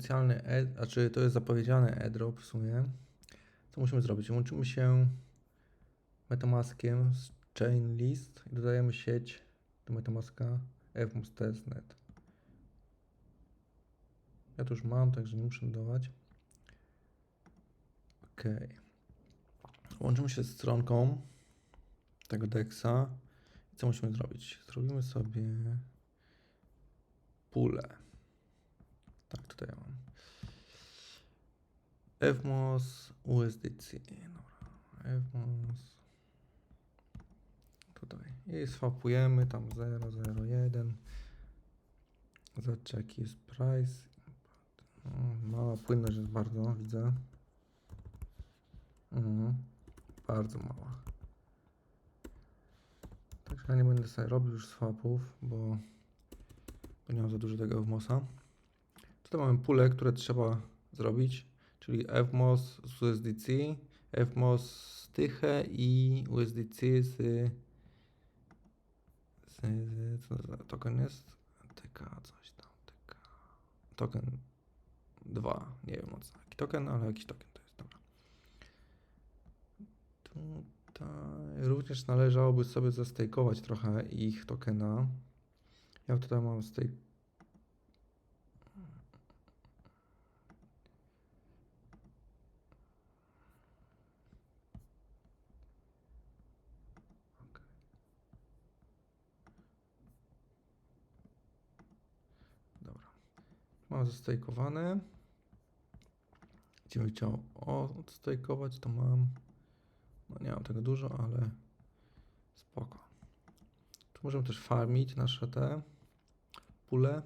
Specjalny, e, znaczy to jest zapowiedziany airdrop w sumie. Co musimy zrobić? Łączymy się Metamaskiem z chain list i dodajemy sieć do Metamaska fmus testnet. Ja to już mam, także nie muszę dodawać. Ok. Łączymy się z stronką tego dexa. I co musimy zrobić? Zrobimy sobie pulę. Tak, tutaj mam. FMOS USDC. Dobra. FMOS. Tutaj. I swapujemy tam 001. Zobaczcie jaki jest price. O, Mała płynność jest bardzo, widzę. Mhm. Bardzo mała. Także ja nie będę sobie robił już swapów, bo, bo nie mam za dużo tego FMOSa. Tutaj mamy pulę, które trzeba zrobić, czyli FMOS z USDC, FMOS z Tyche i USDC z, z, z co to token jest? TK coś tam, TK. Token 2, nie wiem o co, jaki token, ale jakiś token to jest, dobra. Tutaj również należałoby sobie zastejkować trochę ich tokena. Ja tutaj mam stake Mam zastejkowane. Gdzie bym chciał odstejkować, to mam. No nie mam tego dużo, ale spoko. Tu możemy też farmić nasze te pule.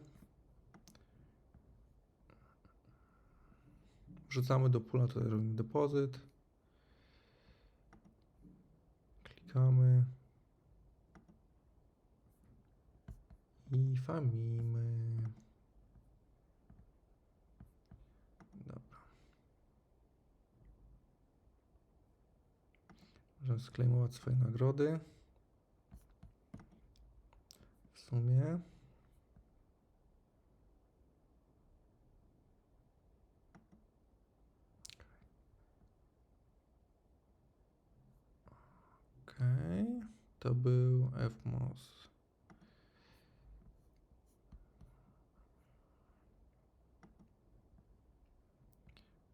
Wrzucamy do pula, tutaj robimy depozyt. Klikamy. I farmimy. Możemy sklejmować swoje nagrody. W sumie. Okej, to był FMOS.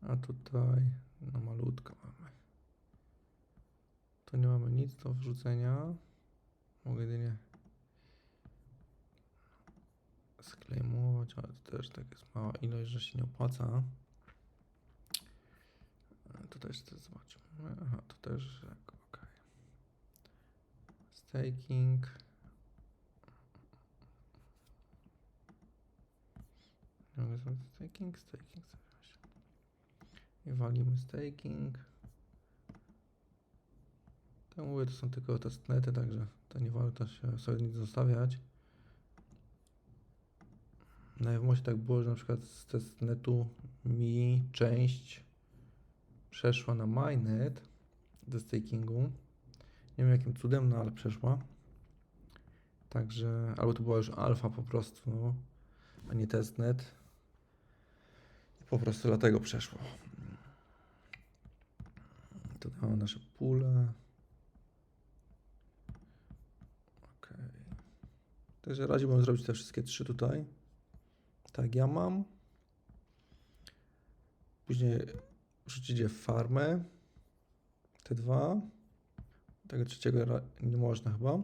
A tutaj no malutko mamy. Tu nie mamy nic do wrzucenia. Mogę jedynie sklejmować, ale to też tak jest mała ilość, że się nie opłaca. To też chcę zobaczymy. Aha, to też tak, ok. Staking. Mogę zrobić staking, staking weź. I walimy staking. Mówię, to są tylko testnety, także to nie warto się sobie nic zostawiać. Na tak było, że na przykład z testnetu mi część przeszła na mainnet ze stakingu. Nie wiem jakim cudem, no ale przeszła. Także, albo to była już alfa po prostu, no, a nie testnet. I po prostu dlatego przeszło. Tutaj mamy nasze pule. Ok. Także radziłbym zrobić te wszystkie trzy tutaj. Tak, ja mam. Później rzucić je w farmę. Te dwa. Tego trzeciego nie można chyba.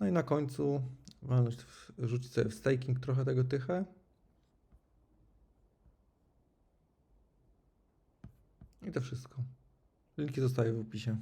No i na końcu walnąć w- rzucić sobie w staking trochę tego tychę. I to wszystko. Linki zostaje w opisie.